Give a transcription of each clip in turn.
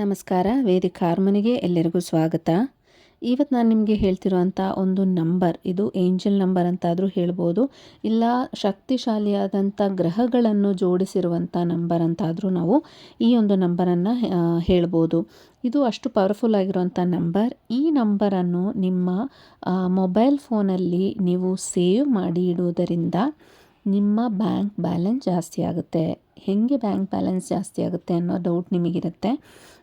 ನಮಸ್ಕಾರ, ವೇದಿಕ ಹಾರ್ಮನಿಗೆ ಎಲ್ಲರಿಗೂ ಸ್ವಾಗತ. ಇವತ್ತು ನಾನು ನಿಮಗೆ ಹೇಳ್ತಿರುವಂಥ ಒಂದು ನಂಬರ್, ಇದು ಏಂಜಲ್ ನಂಬರ್ ಅಂತಾದರೂ ಹೇಳ್ಬೋದು. ಇಲ್ಲ, ಶಕ್ತಿಶಾಲಿಯಾದಂಥ ಗ್ರಹಗಳನ್ನು ಜೋಡಿಸಿರುವಂಥ ನಂಬರ್ ಅಂತಾದರೂ ನಾವು ಈ ಒಂದು ನಂಬರನ್ನು ಹೇಳ್ಬೋದು. ಇದು ಅಷ್ಟು ಪವರ್ಫುಲ್ ಆಗಿರುವಂಥ ನಂಬರ್. ಈ ನಂಬರನ್ನು ನಿಮ್ಮ ಮೊಬೈಲ್ ಫೋನಲ್ಲಿ ನೀವು ಸೇವ್ ಮಾಡಿ ಇಡುವುದರಿಂದ ನಿಮ್ಮ ಬ್ಯಾಂಕ್ ಬ್ಯಾಲೆನ್ಸ್ ಜಾಸ್ತಿ ಆಗುತ್ತೆ. ಹೇಗೆ ಬ್ಯಾಂಕ್ ಬ್ಯಾಲೆನ್ಸ್ ಜಾಸ್ತಿ ಆಗುತ್ತೆ ಅನ್ನೋ ಡೌಟ್ ನಿಮಗಿರುತ್ತೆ.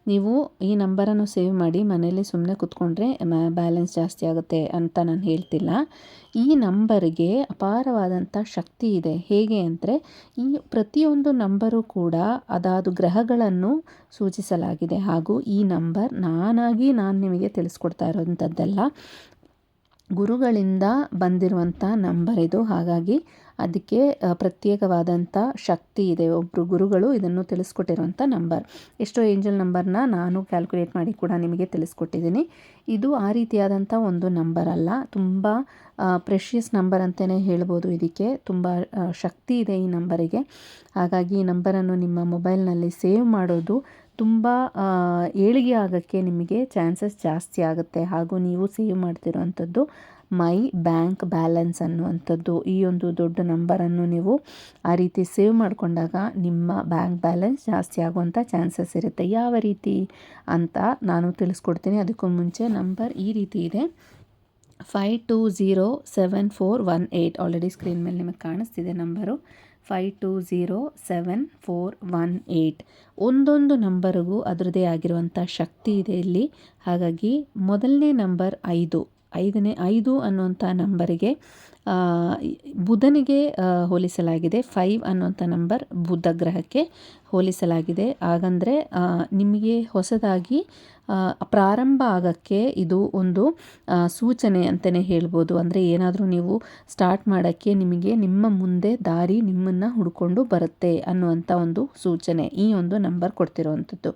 ನೀವು ಈ ನಂಬರನ್ನು ಸೇವ್ ಮಾಡಿ ಮನೇಲಿ ಸುಮ್ಮನೆ ಕೂತ್ಕೊಂಡ್ರೆ ಬ್ಯಾಲೆನ್ಸ್ ಜಾಸ್ತಿ ಆಗುತ್ತೆ ಅಂತ ನಾನು ಹೇಳ್ತಿಲ್ಲ. ಈ ನಂಬರ್ಗೆ ಅಪಾರವಾದಂಥ ಶಕ್ತಿ ಇದೆ. ಹೇಗೆ ಅಂದರೆ, ಈ ಪ್ರತಿಯೊಂದು ನಂಬರು ಕೂಡ ಅದಾದ ಗ್ರಹಗಳನ್ನು ಸೂಚಿಸಲಾಗಿದೆ. ಹಾಗೂ ಈ ನಂಬರ್ ನಾನಾಗಿ ನಾನು ನಿಮಗೆ ತಿಳಿಸ್ಕೊಡ್ತಾ ಇರೋವಂಥದ್ದಲ್ಲ ಗುರುಗಳಿಂದ ಬಂದಿರುವಂಥ ನಂಬರ್ ಇದು. ಹಾಗಾಗಿ ಅದಕ್ಕೆ ಪ್ರತ್ಯೇಕವಾದಂಥ ಶಕ್ತಿ ಇದೆ. ಒಬ್ಬರು ಗುರುಗಳು ಇದನ್ನು ತಿಳಿಸ್ಕೊಟ್ಟಿರುವಂಥ ನಂಬರ್. ಎಷ್ಟೋ ಏಂಜಲ್ ನಂಬರ್ನ ನಾನು ಕ್ಯಾಲ್ಕುಲೇಟ್ ಮಾಡಿ ಕೂಡ ನಿಮಗೆ ತಿಳಿಸ್ಕೊಟ್ಟಿದ್ದೀನಿ. ಇದು ಆ ರೀತಿಯಾದಂಥ ಒಂದು ನಂಬರ್ ಅಲ್ಲ. ತುಂಬ ಪ್ರೆಷಿಯಸ್ ನಂಬರ್ ಅಂತಲೇ ಹೇಳ್ಬೋದು ಇದಕ್ಕೆ. ತುಂಬ ಶಕ್ತಿ ಇದೆ ಈ ನಂಬರಿಗೆ. ಹಾಗಾಗಿ ಈ ನಂಬರನ್ನು ನಿಮ್ಮ ಮೊಬೈಲ್ನಲ್ಲಿ ಸೇವ್ ಮಾಡೋದು ತುಂಬ ಏಳಿಗೆ ಆಗೋಕ್ಕೆ ನಿಮಗೆ ಚಾನ್ಸಸ್ ಜಾಸ್ತಿ ಆಗುತ್ತೆ. ಹಾಗೂ ನೀವು ಸೇವ್ ಮಾಡ್ತಿರೋವಂಥದ್ದು ಮೈ ಬ್ಯಾಂಕ್ ಬ್ಯಾಲೆನ್ಸ್ ಅನ್ನುವಂಥದ್ದು. ಈ ಒಂದು ದೊಡ್ಡ ನಂಬರನ್ನು ನೀವು ಆ ರೀತಿ ಸೇವ್ ಮಾಡಿಕೊಂಡಾಗ ನಿಮ್ಮ ಬ್ಯಾಂಕ್ ಬ್ಯಾಲೆನ್ಸ್ ಜಾಸ್ತಿ ಆಗುವಂಥ ಚಾನ್ಸಸ್ ಇರುತ್ತೆ. ಯಾವ ರೀತಿ ಅಂತ ನಾನು ತಿಳಿಸ್ಕೊಡ್ತೀನಿ. ಅದಕ್ಕೂ ಮುಂಚೆ ನಂಬರ್ ಈ ರೀತಿ ಇದೆ. Five two zero seven four one eight. Already screen ಮೇಲೆ ನಿಮಗೆ ಕಾಣಿಸ್ತಿದೆ number. Five two zero seven four one eight ಒಂದೊಂದು ನಂಬರಿಗೂ ಅದರದೇ ಆಗಿರುವಂಥ ಶಕ್ತಿ ಇದೆ ಇಲ್ಲಿ. ಹಾಗಾಗಿ ಮೊದಲನೇ ನಂಬರ್ ಐದು. ಐದನೇ, ಐದು ಅನ್ನುವಂಥ ನಂಬರಿಗೆ ಬುಧನಿಗೆ ಹೋಲಿಸಲಾಗಿದೆ. ಫೈವ್ ಅನ್ನುವಂಥ ನಂಬರ್ ಬುಧ ಗ್ರಹಕ್ಕೆ ಹೋಲಿಸಲಾಗಿದೆ. ಹಾಗಂದರೆ ನಿಮಗೆ ಹೊಸದಾಗಿ ಪ್ರಾರಂಭ ಆಗೋಕ್ಕೆ ಇದು ಒಂದು ಸೂಚನೆ ಅಂತಲೇ ಹೇಳ್ಬೋದು. ಅಂದರೆ ಏನಾದರೂ ನೀವು ಸ್ಟಾರ್ಟ್ ಮಾಡೋಕ್ಕೆ ನಿಮಗೆ ನಿಮ್ಮ ಮುಂದೆ ದಾರಿ ನಿಮ್ಮನ್ನು ಹುಡ್ಕೊಂಡು ಬರುತ್ತೆ ಅನ್ನುವಂಥ ಒಂದು ಸೂಚನೆ ಈ ಒಂದು ನಂಬರ್ ಕೊಡ್ತಿರುವಂಥದ್ದು.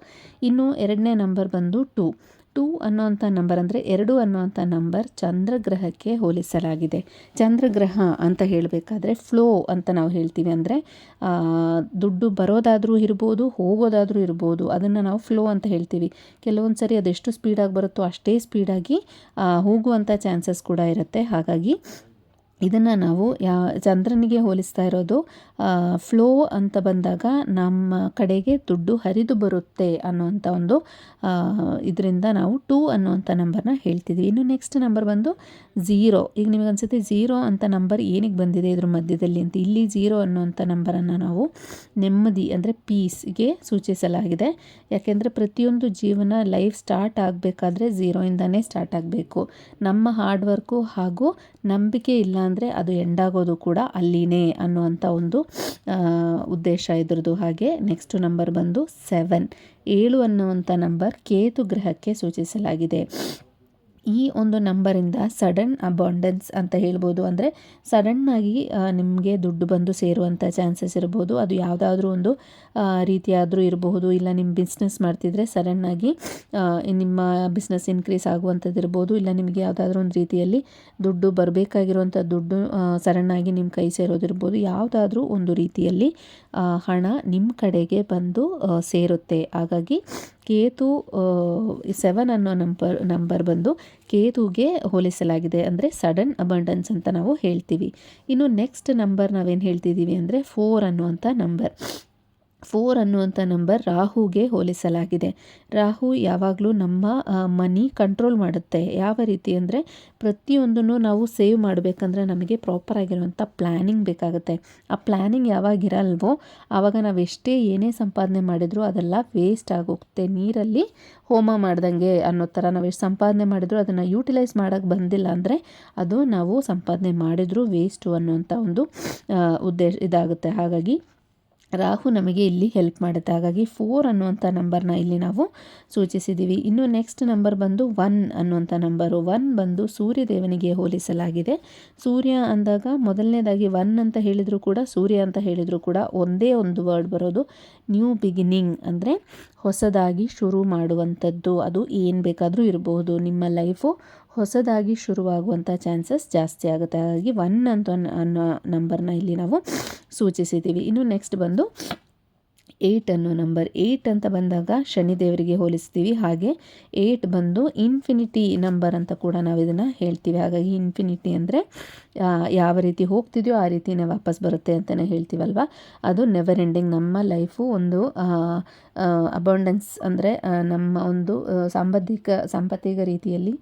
ಇನ್ನು ಎರಡನೇ ನಂಬರ್ ಬಂದು ಟೂ. ಟೂ ಅನ್ನುವಂಥ ನಂಬರ್ ಅಂದರೆ ಎರಡು ಅನ್ನುವಂಥ ನಂಬರ್ ಚಂದ್ರಗ್ರಹಕ್ಕೆ ಹೋಲಿಸಲಾಗಿದೆ. ಚಂದ್ರಗ್ರಹ ಅಂತ ಹೇಳಬೇಕಾದ್ರೆ ಫ್ಲೋ ಅಂತ ನಾವು ಹೇಳ್ತೀವಿ ಅಂದರೆ ದುಡ್ಡು ಬರೋದಾದರೂ ಇರ್ಬೋದು, ಹೋಗೋದಾದರೂ ಇರ್ಬೋದು, ಅದನ್ನು ನಾವು ಫ್ಲೋ ಅಂತ ಹೇಳ್ತೀವಿ. ಕೆಲವೊಂದು ಸರಿ ಅದೆಷ್ಟು ಸ್ಪೀಡಾಗಿ ಬರುತ್ತೋ ಅಷ್ಟೇ ಸ್ಪೀಡಾಗಿ ಹೋಗುವಂಥ ಚಾನ್ಸಸ್ ಕೂಡ ಇರುತ್ತೆ. ಹಾಗಾಗಿ ಇದನ್ನು ನಾವು ಯಾ, ಚಂದ್ರನಿಗೆ ಹೋಲಿಸ್ತಾ ಇರೋದು ಫ್ಲೋ ಅಂತ ಬಂದಾಗ ನಮ್ಮ ಕಡೆಗೆ ದುಡ್ಡು ಹರಿದು ಬರುತ್ತೆ ಅನ್ನುವಂಥ ಒಂದು ಇದರಿಂದ ನಾವು ಟೂ ಅನ್ನುವಂಥ ನಂಬರ್ನ ಹೇಳ್ತಿದ್ವಿ. ಇನ್ನು ನೆಕ್ಸ್ಟ್ ನಂಬರ್ ಬಂದು ಝೀರೋ ಈಗ ನಿಮಗೆ ಅನ್ಸುತ್ತೆ ಝೀರೋ ಅಂತ ನಂಬರ್ ಏನಕ್ಕೆ ಬಂದಿದೆ ಇದ್ರ ಮಧ್ಯದಲ್ಲಿ ಅಂತ. ಇಲ್ಲಿ ಝೀರೋ ಅನ್ನುವಂಥ ನಂಬರನ್ನು ನಾವು ನೆಮ್ಮದಿ ಅಂದರೆ ಪೀಸ್ಗೆ ಸೂಚಿಸಲಾಗಿದೆ. ಯಾಕೆಂದರೆ ಪ್ರತಿಯೊಂದು ಜೀವನ ಲೈಫ್ ಸ್ಟಾರ್ಟ್ ಆಗಬೇಕಾದ್ರೆ ಝೀರೋಯಿಂದನೇ ಸ್ಟಾರ್ಟ್ ಆಗಬೇಕು. ನಮ್ಮ ಹಾರ್ಡ್ ವರ್ಕು ಹಾಗೂ ನಂಬಿಕೆ ಇಲ್ಲ ಅಂದರೆ ಅದು ಎಂಡಾಗೋದು ಕೂಡ ಅಲ್ಲಿನೇ ಅನ್ನುವಂಥ ಒಂದು ಉದ್ದೇಶ ಇದ್ರದ್ದು ಹಾಗೆ. ನೆಕ್ಸ್ಟ್ ನಂಬರ್ ಬಂದು ಸೆವೆನ್ ಏಳು ಅನ್ನುವಂಥ ನಂಬರ್ ಕೇತು ಗ್ರಹಕ್ಕೆ ಸೂಚಿಸಲಾಗಿದೆ. ಈ ಒಂದು ನಂಬರಿಂದ ಸಡನ್ ಅಬಾಂಡೆನ್ಸ್ ಅಂತ ಹೇಳ್ಬೋದು ಅಂದರೆ ಸಡನ್ನಾಗಿ ನಿಮಗೆ ದುಡ್ಡು ಬಂದು ಸೇರುವಂಥ ಚಾನ್ಸಸ್ ಇರ್ಬೋದು. ಅದು ಯಾವುದಾದ್ರೂ ಒಂದು ರೀತಿಯಾದರೂ ಇರಬಹುದು. ಇಲ್ಲ ನಿಮ್ಮ ಬಿಸ್ನೆಸ್ ಮಾಡ್ತಿದ್ರೆ ಸಡನ್ನಾಗಿ ನಿಮ್ಮ ಬಿಸ್ನೆಸ್ ಇನ್ಕ್ರೀಸ್ ಆಗುವಂಥದ್ದು ಇರ್ಬೋದು. ಇಲ್ಲ ನಿಮಗೆ ಯಾವುದಾದ್ರೂ ಒಂದು ರೀತಿಯಲ್ಲಿ ದುಡ್ಡು ಬರಬೇಕಾಗಿರುವಂಥ ದುಡ್ಡು ಸಡನ್ನಾಗಿ ನಿಮ್ಮ ಕೈ ಸೇರೋದಿರ್ಬೋದು ಯಾವುದಾದ್ರೂ ಒಂದು ರೀತಿಯಲ್ಲಿ ಹಣ ನಿಮ್ಮ ಕಡೆಗೆ ಬಂದು ಸೇರುತ್ತೆ. ಹಾಗಾಗಿ ಕೇತು ಸೆವೆನ್ ಅನ್ನೋ ನಂಬರ್ ನಂಬರ್ ಬಂದು ಕೇತುಗೆ ಹೋಲಿಸಲಾಗಿದೆ ಅಂದರೆ ಸಡನ್ ಅಬಂಡನ್ಸ್ ಅಂತ ನಾವು ಹೇಳ್ತೀವಿ. ಇನ್ನು ನೆಕ್ಸ್ಟ್ ನಂಬರ್ ನಾವೇನು ಹೇಳ್ತಿದ್ದೀವಿ ಅಂದರೆ ಫೋರ್ ಅನ್ನುವಂಥ ನಂಬರ್ ಫೋರ್ ಅನ್ನುವಂಥ ನಂಬರ್ ರಾಹುಗೆ ಹೋಲಿಸಲಾಗಿದೆ. ರಾಹು ಯಾವಾಗಲೂ ನಮ್ಮ ಮನಿ ಕಂಟ್ರೋಲ್ ಮಾಡುತ್ತೆ. ಯಾವ ರೀತಿ ಅಂದರೆ ಪ್ರತಿಯೊಂದನ್ನು ನಾವು ಸೇವ್ ಮಾಡಬೇಕಂದ್ರೆ ನಮಗೆ ಪ್ರಾಪರ್ ಆಗಿರುವಂಥ ಪ್ಲ್ಯಾನಿಂಗ್ ಬೇಕಾಗುತ್ತೆ. ಆ ಪ್ಲ್ಯಾನಿಂಗ್ ಯಾವಾಗಿರಲ್ವೋ ಆವಾಗ ನಾವು ಎಷ್ಟೇ ಏನೇ ಸಂಪಾದನೆ ಮಾಡಿದರೂ ಅದೆಲ್ಲ ವೇಸ್ಟ್ ಆಗೋಗುತ್ತೆ. ನೀರಲ್ಲಿ ಹೋಮ ಮಾಡ್ದಂಗೆ ಅನ್ನೋ ಥರ ನಾವು ಎಷ್ಟು ಸಂಪಾದನೆ ಮಾಡಿದ್ರು ಅದನ್ನು ಯೂಟಿಲೈಸ್ ಮಾಡೋಕ್ಕೆ ಬಂದಿಲ್ಲ ಅಂದರೆ ಅದು ನಾವು ಸಂಪಾದನೆ ಮಾಡಿದರೂ ವೇಸ್ಟು ಅನ್ನುವಂಥ ಒಂದು ಉದ್ದೇಶ ಇದಾಗುತ್ತೆ. ಹಾಗಾಗಿ ರಾಹು ನಮಗೆ ಇಲ್ಲಿ ಹೆಲ್ಪ್ ಮಾಡುತ್ತೆ. ಹಾಗಾಗಿ ಫೋರ್ ಅನ್ನುವಂಥ ನಂಬರ್ನ ಇಲ್ಲಿ ನಾವು ಸೂಚಿಸಿದ್ದೀವಿ ಇನ್ನು ನೆಕ್ಸ್ಟ್ ನಂಬರ್ ಬಂದು ಒನ್ ಅನ್ನುವಂಥ ನಂಬರು ಒನ್ ಬಂದು ಸೂರ್ಯದೇವನಿಗೆ ಹೋಲಿಸಲಾಗಿದೆ. ಸೂರ್ಯ ಅಂದಾಗ ಮೊದಲನೇದಾಗಿ ಒನ್ ಅಂತ ಹೇಳಿದರೂ ಕೂಡ, ಸೂರ್ಯ ಅಂತ ಹೇಳಿದರೂ ಕೂಡ ಒಂದೇ ಒಂದು ವರ್ಡ್ ಬರೋದು. ನ್ಯೂ ಬಿಗಿನಿಂಗ್ ಅಂದರೆ ಹೊಸದಾಗಿ ಶುರು ಮಾಡುವಂಥದ್ದು. ಅದು ಏನು ಬೇಕಾದರೂ ಇರಬಹುದು ನಿಮ್ಮ ಲೈಫು ಹೊಸದಾಗಿ ಶುರುವಾಗುವಂಥ ಚಾನ್ಸಸ್ ಜಾಸ್ತಿ ಆಗುತ್ತೆ. ಹಾಗಾಗಿ ಒನ್ ಅಂತ ಅನ್ನೋ ನಂಬರ್ನ ಇಲ್ಲಿ ನಾವು ಸೂಚಿಸಿದ್ದೀವಿ. ಇನ್ನು ನೆಕ್ಸ್ಟ್ ಬಂದು ಏಯ್ಟ್ ಅನ್ನೋ ನಂಬರ್ ಏಯ್ಟ್ ಅಂತ ಬಂದಾಗ ಶನಿದೇವರಿಗೆ ಹೋಲಿಸ್ತೀವಿ. ಹಾಗೆ ಏಯ್ಟ್ ಬಂದು ಇನ್ಫಿನಿಟಿ ನಂಬರ್ ಅಂತ ಕೂಡ ನಾವು ಇದನ್ನು ಹೇಳ್ತೀವಿ. ಹಾಗಾಗಿ ಇನ್ಫಿನಿಟಿ ಅಂದರೆ ಯಾವ ರೀತಿ ಹೋಗ್ತಿದೆಯೋ ಆ ರೀತಿನೇ ವಾಪಸ್ ಬರುತ್ತೆ ಅಂತಲೇ ಹೇಳ್ತೀವಲ್ವ? ಅದು ನೆವರ್ ಎಂಡಿಂಗ್ ನಮ್ಮ ಲೈಫು ಒಂದು ಅಬೌಂಡೆನ್ಸ್ ಅಂದರೆ ನಮ್ಮ ಒಂದು ಸಾಂಬದ್ಧಿಕ ಸಾಂಪತ್ತಿಕ ರೀತಿಯಲ್ಲಿ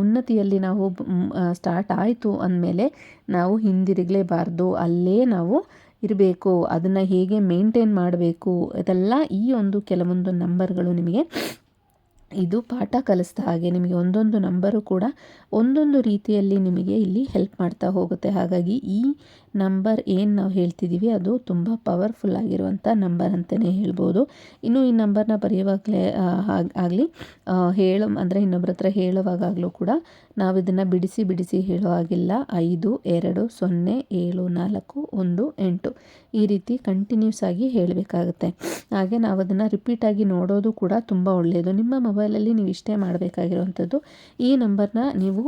ಉನ್ನತಿಯಲ್ಲಿ ನಾವು ಸ್ಟಾರ್ಟ್ ಆಯಿತು ಅಂದಮೇಲೆ ನಾವು ಹಿಂದಿರುಗಲೇಬಾರ್ದು. ಅಲ್ಲೇ ನಾವು ಇರಬೇಕು ಅದನ್ನು ಹೇಗೆ ಮೇಂಟೈನ್ ಮಾಡಬೇಕು ಅದೆಲ್ಲ ಈ ಒಂದು ಕೆಲವೊಂದು ನಂಬರ್ಗಳು ನಿಮಗೆ ಇದು ಪಾಠ ಕಲಿಸ್ತಾ ಹಾಗೆ ನಿಮಗೆ ಒಂದೊಂದು ನಂಬರು ಕೂಡ ಒಂದೊಂದು ರೀತಿಯಲ್ಲಿ ನಿಮಗೆ ಇಲ್ಲಿ ಹೆಲ್ಪ್ ಮಾಡ್ತಾ ಹೋಗುತ್ತೆ. ಹಾಗಾಗಿ ಈ ನಂಬರ್ ಏನು ನಾವು ಹೇಳ್ತಿದ್ದೀವಿ ಅದು ತುಂಬ ಪವರ್ಫುಲ್ ಆಗಿರುವಂಥ ನಂಬರ್ ಅಂತಲೇ ಹೇಳ್ಬೋದು. ಇನ್ನು ಈ ನಂಬರ್ನ ಬರೆಯುವಾಗಲೇ ಆಗಲಿ ಹೇಳೋ, ಅಂದರೆ ಇನ್ನೊಬ್ಬರ ಹತ್ರ ಹೇಳುವಾಗಲೂ ಕೂಡ ನಾವು ಇದನ್ನು ಬಿಡಿಸಿ ಬಿಡಿಸಿ ಹೇಳೋ ಹಾಗಿಲ್ಲ. ಐದು, ಎರಡು, ಸೊನ್ನೆ, ಏಳು, ನಾಲ್ಕು, ಒಂದು, ಎಂಟು. ಈ ರೀತಿ ಕಂಟಿನ್ಯೂಸ್ ಆಗಿ ಹೇಳಬೇಕಾಗುತ್ತೆ. ಹಾಗೆ ನಾವು ಅದನ್ನು ರಿಪೀಟಾಗಿ ನೋಡೋದು ಕೂಡ ತುಂಬ ಒಳ್ಳೆಯದು ನಿಮ್ಮ ಮೊಬೈಲಲ್ಲಿ ನೀವು ಇಷ್ಟೇ ಮಾಡಬೇಕಾಗಿರುವಂಥದ್ದು, ಈ ನಂಬರ್ನ ನೀವು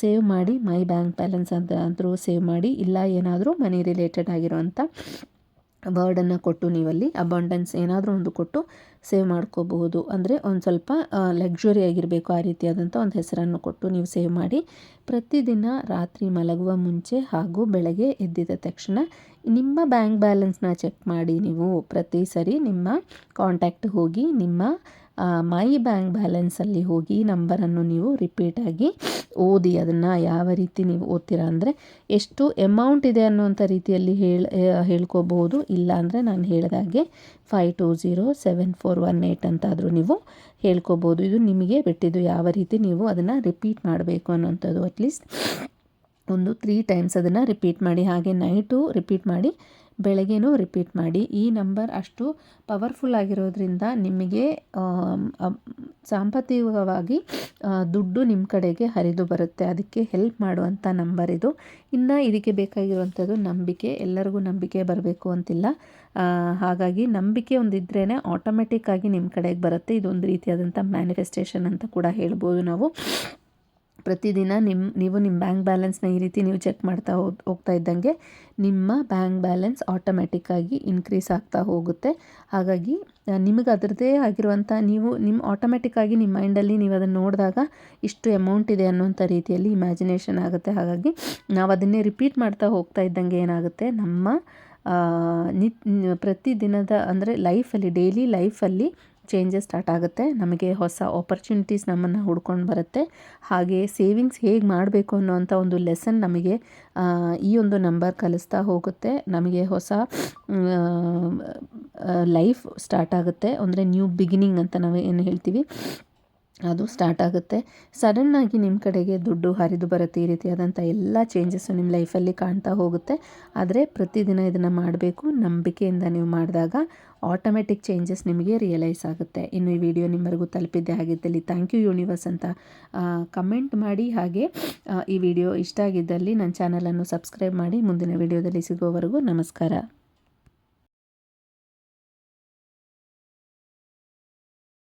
ಸೇವ್ ಮಾಡಿ, ಮೈ ಬ್ಯಾಂಕ್ ಬ್ಯಾಲೆನ್ಸ್ ಅಂತ ಅಂದರೂ ಸೇವ್ ಮಾಡಿ, ಇಲ್ಲ ಏನಾದರೂ ಮನಿ ರಿಲೇಟೆಡ್ ಆಗಿರುವಂಥ ವರ್ಡನ್ನು ಕೊಟ್ಟು ನೀವಲ್ಲಿ, ಅಬಂಡೆನ್ಸ್ ಏನಾದರೂ ಒಂದು ಕೊಟ್ಟು ಸೇವ್ ಮಾಡ್ಕೋಬಹುದು. ಅಂದರೆ ಒಂದು ಸ್ವಲ್ಪ ಲಕ್ಸುರಿ ಆಗಿರಬೇಕು ಆ ರೀತಿಯಾದಂಥ ಒಂದು ಹೆಸರನ್ನು ಕೊಟ್ಟು ನೀವು ಸೇವ್ ಮಾಡಿ. ಪ್ರತಿದಿನ ರಾತ್ರಿ ಮಲಗುವ ಮುಂಚೆ ಹಾಗೂ ಬೆಳಗ್ಗೆ ಎದ್ದಿದ ತಕ್ಷಣ ನಿಮ್ಮ ಬ್ಯಾಂಕ್ ಬ್ಯಾಲೆನ್ಸ್ನ ಚೆಕ್ ಮಾಡಿ ನೀವು ಪ್ರತಿ ಸರಿ ನಿಮ್ಮ ಕಾಂಟ್ಯಾಕ್ಟ್ ಹೋಗಿ ನಿಮ್ಮ ಮೈ ಬ್ಯಾಂಕ್ ಬ್ಯಾಲೆನ್ಸಲ್ಲಿ ಹೋಗಿ ನಂಬರನ್ನು ನೀವು ರಿಪೀಟಾಗಿ ಓದಿ ಅದನ್ನು ಯಾವ ರೀತಿ ನೀವು ಓದ್ತೀರಾ ಅಂದರೆ ಎಷ್ಟು ಎಮೌಂಟ್ ಇದೆ ಅನ್ನುವಂಥ ರೀತಿಯಲ್ಲಿ ಹೇಳಿ ಹೇಳ್ಕೋಬಹುದು. ಇಲ್ಲ ಅಂದರೆ ನಾನು ಹೇಳಿದಾಗೆ five two zero seven four one eight ಅಂತಾದರೂ ನೀವು ಹೇಳ್ಕೋಬೋದು. ಇದು ನಿಮಗೆ ಬಿಟ್ಟಿದ್ದು ಯಾವ ರೀತಿ ನೀವು ಅದನ್ನು ರಿಪೀಟ್ ಮಾಡಬೇಕು ಅನ್ನೋಂಥದ್ದು ಅಟ್ಲೀಸ್ಟ್ ಒಂದು ತ್ರೀ ಟೈಮ್ಸ್ ಅದನ್ನು ರಿಪೀಟ್ ಮಾಡಿ, ಹಾಗೆ ನೈಟು ರಿಪೀಟ್ ಮಾಡಿ ಬೆಳಗ್ಗೆನೂ ರಿಪೀಟ್ ಮಾಡಿ. ಈ ನಂಬರ್ ಅಷ್ಟು ಪವರ್ಫುಲ್ ಆಗಿರೋದ್ರಿಂದ ನಿಮಗೆ ಸಾಂಪತ್ತಿಕವಾಗಿ ದುಡ್ಡು ನಿಮ್ಮ ಕಡೆಗೆ ಹರಿದು ಬರುತ್ತೆ. ಅದಕ್ಕೆ ಹೆಲ್ಪ್ ಮಾಡುವಂಥ ನಂಬರ್ ಇದು. ಇನ್ನು ಇದಕ್ಕೆ ಬೇಕಾಗಿರುವಂಥದ್ದು ನಂಬಿಕೆ. ಎಲ್ಲರಿಗೂ ನಂಬಿಕೆ ಬರಬೇಕು ಅಂತಿಲ್ಲ. ಹಾಗಾಗಿ ನಂಬಿಕೆ ಒಂದಿದ್ರೇ ಆಟೋಮೆಟಿಕ್ಕಾಗಿ ನಿಮ್ಮ ಕಡೆಗೆ ಬರುತ್ತೆ. ಇದೊಂದು ರೀತಿಯಾದಂಥ ಮ್ಯಾನಿಫೆಸ್ಟೇಷನ್ ಅಂತ ಕೂಡ ಹೇಳ್ಬೋದು ನಾವು. ಪ್ರತಿದಿನ ನಿಮ್ಮ ನೀವು ನಿಮ್ಮ ಬ್ಯಾಂಕ್ ಬ್ಯಾಲೆನ್ಸ್ನ ಈ ರೀತಿ ನೀವು ಚೆಕ್ ಮಾಡ್ತಾ ಹೋಗ್ತಾ ಇದ್ದಂಗೆ ನಿಮ್ಮ ಬ್ಯಾಂಕ್ ಬ್ಯಾಲೆನ್ಸ್ ಆಟೋಮ್ಯಾಟಿಕ್ಕಾಗಿ ಇನ್ಕ್ರೀಸ್ ಆಗ್ತಾ ಹೋಗುತ್ತೆ. ಹಾಗಾಗಿ ನಿಮಗೆ ಅದರದ್ದೇ ಆಗಿರುವಂಥ ನೀವು ನಿಮ್ಮ ಆಟೋಮ್ಯಾಟಿಕ್ಕಾಗಿ ನಿಮ್ಮ ಮೈಂಡಲ್ಲಿ ನೀವು ಅದನ್ನು ನೋಡಿದಾಗ ಇಷ್ಟು ಅಮೌಂಟ್ ಇದೆ ಅನ್ನೋಂಥ ರೀತಿಯಲ್ಲಿ ಇಮ್ಯಾಜಿನೇಷನ್ ಆಗುತ್ತೆ. ಹಾಗಾಗಿ, ನಾವು ಅದನ್ನೇ ರಿಪೀಟ್ ಮಾಡ್ತಾ ಹೋಗ್ತಾ ಇದ್ದಂಗೆ ಏನಾಗುತ್ತೆ? ನಮ್ಮ ನಿತ್, ಪ್ರತಿದಿನದ ಅಂದರೆ ಲೈಫಲ್ಲಿ ಡೈಲಿ ಲೈಫಲ್ಲಿ ಚೇಂಜಸ್ ಸ್ಟಾರ್ಟ್ ಆಗುತ್ತೆ. ನಮಗೆ ಹೊಸ ಆಪರ್ಚುನಿಟೀಸ್ ನಮ್ಮನ್ನು ಹುಡ್ಕೊಂಡು ಬರುತ್ತೆ. ಹಾಗೆ ಸೇವಿಂಗ್ಸ್ ಹೇಗೆ ಮಾಡಬೇಕು ಅನ್ನೋವಂಥ ಒಂದು ಲೆಸನ್ ನಮಗೆ ಈ ಒಂದು ನಂಬರ್ ಕಲಿಸ್ತಾ ಹೋಗುತ್ತೆ. ನಮಗೆ ಹೊಸ ಲೈಫ್ ಸ್ಟಾರ್ಟ್ ಆಗುತ್ತೆ. ಅಂದರೆ ನ್ಯೂ ಬಿಗಿನಿಂಗ್ ಅಂತ ನಾವು ಏನು ಹೇಳ್ತೀವಿ? ಅದು ಸ್ಟಾರ್ಟ್ ಆಗುತ್ತೆ. ಸಡನ್ನಾಗಿ ನಿಮ್ಮ ಕಡೆಗೆ ದುಡ್ಡು ಹರಿದು ಬರುತ್ತೆ ಈ ರೀತಿಯಾದಂಥ ಎಲ್ಲ ಚೇಂಜಸ್ಸು ನಿಮ್ಮ ಲೈಫಲ್ಲಿ ಕಾಣ್ತಾ ಹೋಗುತ್ತೆ. ಆದರೆ ಪ್ರತಿದಿನ ಇದನ್ನು ಮಾಡಬೇಕು ನಂಬಿಕೆಯಿಂದ ನೀವು ಮಾಡಿದಾಗ ಆಟೋಮೆಟಿಕ್ ಚೇಂಜಸ್ ನಿಮಗೆ ರಿಯಲೈಸ್ ಆಗುತ್ತೆ. ಇನ್ನು ಈ ವಿಡಿಯೋ ನಿಮ್ಮವರೆಗೂ ತಲುಪಿದ್ದೆ ಆಗಿದ್ದಲ್ಲಿ ಥ್ಯಾಂಕ್ ಯು ಯೂನಿವರ್ಸ್ ಅಂತ ಕಮೆಂಟ್ ಮಾಡಿ. ಹಾಗೆ ಈ ವಿಡಿಯೋ ಇಷ್ಟ ಆಗಿದ್ದಲ್ಲಿ ನನ್ನ ಚಾನಲನ್ನು ಸಬ್ಸ್ಕ್ರೈಬ್ ಮಾಡಿ. ಮುಂದಿನ ವಿಡಿಯೋದಲ್ಲಿ ಸಿಗುವವರೆಗೂ ನಮಸ್ಕಾರ.